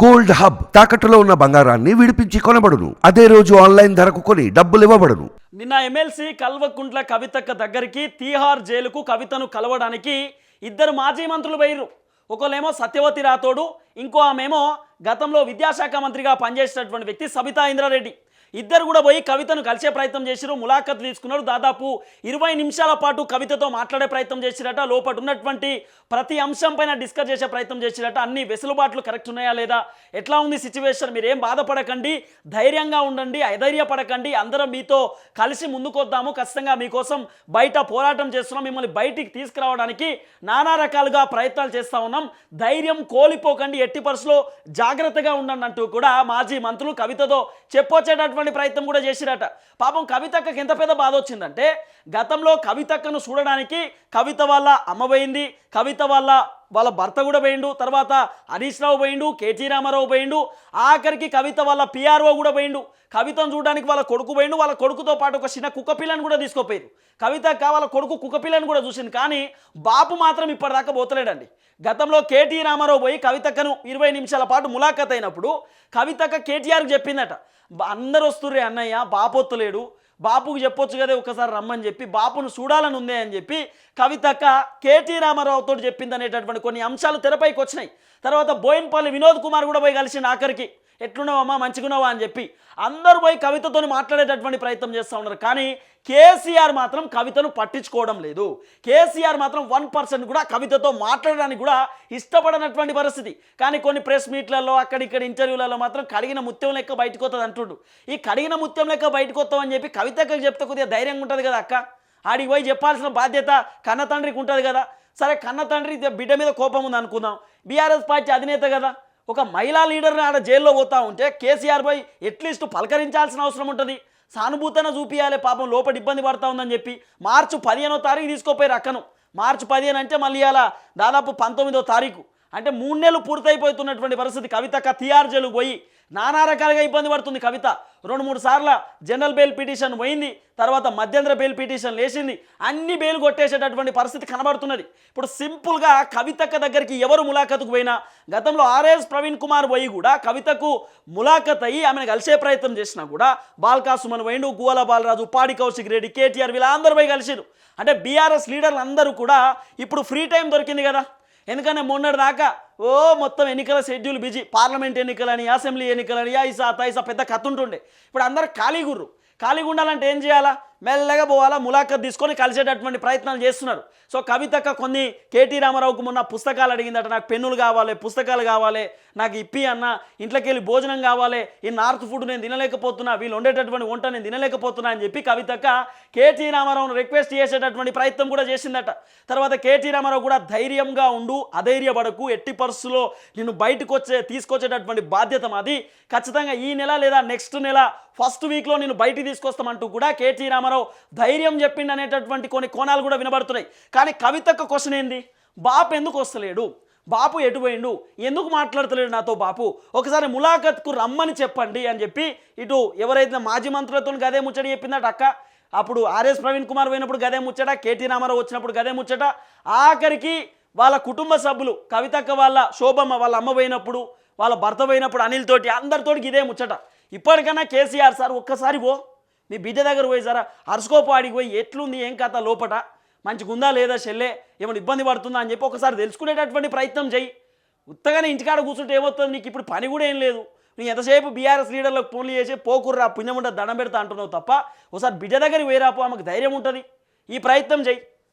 Gold hub తాకట్టులో ఉన్న బంగారాన్ని విడిపించి కొనబడును. అదే రోజు ఆన్లైన్ ధరకు కొని డబ్బులు ఇవ్వబడును. నిన్న ఎమ్మెల్సీ కల్వకుంట్ల కవితక్క దగ్గరికి తీహార్ జైలుకు కవితను కలవడానికి ఇద్దరు మాజీ మంత్రులు పోయిర్రు. ఒకళ్ళేమో సత్యవతి రాథోడు ఇంకో ఆమెమో గతంలో విద్యాశాఖ మంత్రిగా పనిచేసినటువంటి వ్యక్తి సబితా ఇంద్రారెడ్డి. ఇద్దరు కూడా పోయి కవితను కలిసే ప్రయత్నం చేసిరు ములాఖత్ తీసుకున్నారు. దాదాపు ఇరవై నిమిషాల పాటు కవితతో మాట్లాడే ప్రయత్నం చేసిరట. లోపల ఉన్నటువంటి ప్రతి అంశం పైన డిస్కస్ చేసే ప్రయత్నం చేసిరట. అన్ని వెసులుబాట్లు కరెక్ట్ ఉన్నాయా లేదా? ఎట్లా ఉంది సిచ్యువేషన్? మీరు ఏం బాధపడకండి. ధైర్యంగా ఉండండి. అధైర్యపడకండి. అందరం మీతో కలిసి ముందుకొద్దాము. ఖచ్చితంగా మీకోసం బయట పోరాటం చేస్తున్నాం. మిమ్మల్ని బయటికి తీసుకురావడానికి నానా రకాలుగా ప్రయత్నాలు చేస్తూ ఉన్నాం. ధైర్యం కోల్పోకండి. ఎట్టి పరిస్థితుల్లో జాగ్రత్తగా ఉండండి అంటూ కూడా మాజీ మంత్రులు కవితతో చెప్పొచ్చేటటువంటి ప్రయత్నం కూడా చేసిరట. పాపం కవితక్కకి ఎంత పెద్ద బాధ వచ్చిందంటే గతంలో కవితక్కను చూడడానికి కవిత వాళ్ళ అమ్మబోయింది కవిత వాళ్ళ వాళ్ళ భర్త కూడా పోయిండు. తర్వాత హరీష్ రావు పోయిండు కేటీ రామారావు పోయిండు. ఆఖరికి కవిత వాళ్ళ పిఆర్ఓ కూడా పోయిండు. కవితను చూడడానికి వాళ్ళ కొడుకు పోయిండు. వాళ్ళ కొడుకుతో పాటు ఒక చిన్న కుక్క పిల్లని కూడా తీసుకుపోయారు కవిత వాళ్ళ కొడుకు కుక్క పిల్లని కూడా చూసింది కానీ బాపు మాత్రం ఇప్పటిదాకా పోతలేడండి. గతంలో కేటీ రామారావు పోయి కవితక్కను ఇరవై నిమిషాల పాటు ములాఖత్ అయినప్పుడు కవితక్క కేటీఆర్కి చెప్పిందట అందరు వస్తుర్రే అన్నయ్య బాపొత్తలేడు. బాపుకు చెప్పొచ్చు కదా ఒకసారి రమ్మని చెప్పి బాపును చూడాలని ఉందే అని చెప్పి కవితక్క కేటీ రామారావుతో చెప్పింది అనేటటువంటి కొన్ని అంశాలు తెరపైకి వచ్చినాయి. తర్వాత బోయిన్పల్లి వినోద్ కుమార్ కూడా పోయి కలిసి ఆఖరికి. ఎట్లున్నావమ్మా? మంచిగున్నావా అని చెప్పి అందరూ పోయి కవితతో మాట్లాడేటటువంటి ప్రయత్నం చేస్తూ ఉన్నారు. కానీ కేసీఆర్ మాత్రం కవితను పట్టించుకోవడం లేదు. కేసీఆర్ మాత్రం వన్ పర్సెంట్ కూడా కవితతో మాట్లాడడానికి కూడా ఇష్టపడనటువంటి పరిస్థితి. కానీ కొన్ని ప్రెస్ మీట్లలో అక్కడిక్కడ ఇంటర్వ్యూలలో మాత్రం కడిగిన ముత్యం లెక్క బయటకు వస్తుంది అంటుండు. ఈ కడిగిన ముత్యం లెక్క బయటకు వస్తామని చెప్పి కవితకు చెప్తే కొద్దిగా ధైర్యంగా ఉంటుంది కదా అక్క? ఆడికి పోయి చెప్పాల్సిన బాధ్యత కన్న తండ్రికి ఉంటుంది కదా? సరే కన్న తండ్రి బిడ్డ మీద కోపం ఉంది అనుకుందాం బీఆర్ఎస్ పార్టీ అధినేత కదా? ఒక మహిళా లీడర్ని ఆడ జైల్లో పోతా ఉంటే కేసీఆర్పై ఎట్లీస్ట్ పలకరించాల్సిన అవసరం ఉంటుంది. సానుభూతన చూపియాలి పాపం లోపల ఇబ్బంది పడతా ఉందని చెప్పి మార్చి పదిహేనో తారీఖు తీసుకోపోయి అక్కను. మార్చి పదిహేను అంటే మళ్ళీ అలా దాదాపు పంతొమ్మిదో తారీఖు. అంటే మూడు నెలలు పూర్తయిపోతున్నటువంటి పరిస్థితి. కవితక్క తిహార్ జైలు పోయి నానా రకాలుగా ఇబ్బంది పడుతుంది కవిత. రెండు మూడు సార్ల జనరల్ బెయిల్ పిటిషన్ పోయింది తర్వాత మధ్యంతర బెయిల్ పిటిషన్ లేచింది. అన్ని బెయిల్ కొట్టేసేటటువంటి పరిస్థితి కనబడుతున్నది. ఇప్పుడు సింపుల్గా కవితక్క దగ్గరికి ఎవరు ములాఖతుకు పోయినా గతంలో ఆర్ఎస్ ప్రవీణ్ కుమార్ పోయి కూడా కవితకు ములాఖత్ అయ్యి ఆమెను కలిసే ప్రయత్నం చేసినా కూడా బాల్కా సుమన్ పోయిండు గువల బాలరాజు పాడి కౌశిక్ రెడ్డి కేటీఆర్ వీళ్ళందరూ పోయి కలిసిరు అంటే బీఆర్ఎస్ లీడర్లు అందరూ కూడా ఇప్పుడు ఫ్రీ టైం దొరికింది కదా. ఎందుకంటే మొన్నటి దాకా ఓ మొత్తం ఎన్నికల షెడ్యూల్ బిజీ పార్లమెంట్ ఎన్నికలని అసెంబ్లీ ఎన్నికలని ఐసా తైసా పెద్ద కథ ఉంటుండే ఇప్పుడు అందరు ఖాళీగుర్రు. ఖాళీగా ఉండాలంటే ఏం చేయాలా? మెల్లగా పోవాలా? ములాఖత్ తీసుకొని కలిసేటటువంటి ప్రయత్నాలు చేస్తున్నారు. సో కవితక్క కొన్ని కేటీ రామారావుకు మొన్న పుస్తకాలు అడిగిందట. నాకు పెన్నులు కావాలి పుస్తకాలు కావాలి నాకు ఇప్పి అన్న ఇంట్లోకి వెళ్ళి భోజనం కావాలి ఈ నార్త్ ఫుడ్ నేను తినలేకపోతున్నా వీళ్ళు వండేటటువంటి వంట నేను తినలేకపోతున్నా అని చెప్పి కవితక్క కేటీ రామారావును రిక్వెస్ట్ చేసేటటువంటి ప్రయత్నం కూడా చేసిందట. తర్వాత కేటీ రామారావు కూడా ధైర్యంగా ఉండు అధైర్యపడకు ఎట్టి పరిస్థితుల్లో నిన్ను బయటకు వచ్చే తీసుకొచ్చేటటువంటి బాధ్యత మాది. ఖచ్చితంగా ఈ నెల లేదా నెక్స్ట్ నెల ఫస్ట్ వీక్లో నేను బయటికి తీసుకొస్తామంటూ కూడా కేటీ రామారావు ధైర్యం చెప్పిండు అనేటటువంటి కొన్ని కోణాలు కూడా వినబడుతున్నాయి. కానీ కవితక్క క్వశ్చన్ ఏంది? బాపు ఎందుకు వస్తలేడు? బాపు ఎటు పోయిండు? ఎందుకు మాట్లాడతలేడు నాతో బాపు? ఒకసారి ములాఖత్కు రమ్మని చెప్పండి అని చెప్పి ఇటు ఎవరైతే మాజీ మంత్రులతో గదే ముచ్చట చెప్పిందట అక్క అప్పుడు ఆర్ఎస్ ప్రవీణ్ కుమార్ పోయినప్పుడు గదే ముచ్చట కేటీ రామారావు వచ్చినప్పుడు గదే ముచ్చట. ఆఖరికి వాళ్ళ కుటుంబ సభ్యులు కవితక్క వాళ్ళ శోభమ్మ వాళ్ళ అమ్మ పోయినప్పుడు వాళ్ళ భర్త పోయినప్పుడు అనిల్ తోటి అందరితోటి ఇదే ముచ్చట. ఇప్పటికైనా కేసీఆర్ సార్ ఒక్కసారి పో. మీ బిడ్డ దగ్గర పోయి సారా అరుసుకోపాడికి పోయి ఎట్లుంది ఏం కథ లోపట? మంచిగా ఉందా లేదా చెల్లె? ఏమైనా ఇబ్బంది పడుతుందా అని చెప్పి ఒకసారి తెలుసుకునేటటువంటి ప్రయత్నం చెయ్యి ఉత్తగానే ఇంటికాడ కూర్చుంటే ఏమవుతుంది? నీకు ఇప్పుడు పని కూడా ఏం లేదు. నీ ఎంతసేపు బీఆర్ఎస్ లీడర్లకు ఫోన్లు చేసి పోకుర్రా పుణ్యం ఉంటుంది దండం పెడతా అంటున్నావు తప్ప ఒకసారి బిడ్డ దగ్గరికి వేరాపో ఆమెకు ధైర్యం ఉంటుంది. ఈ ప్రయత్నం చేయి.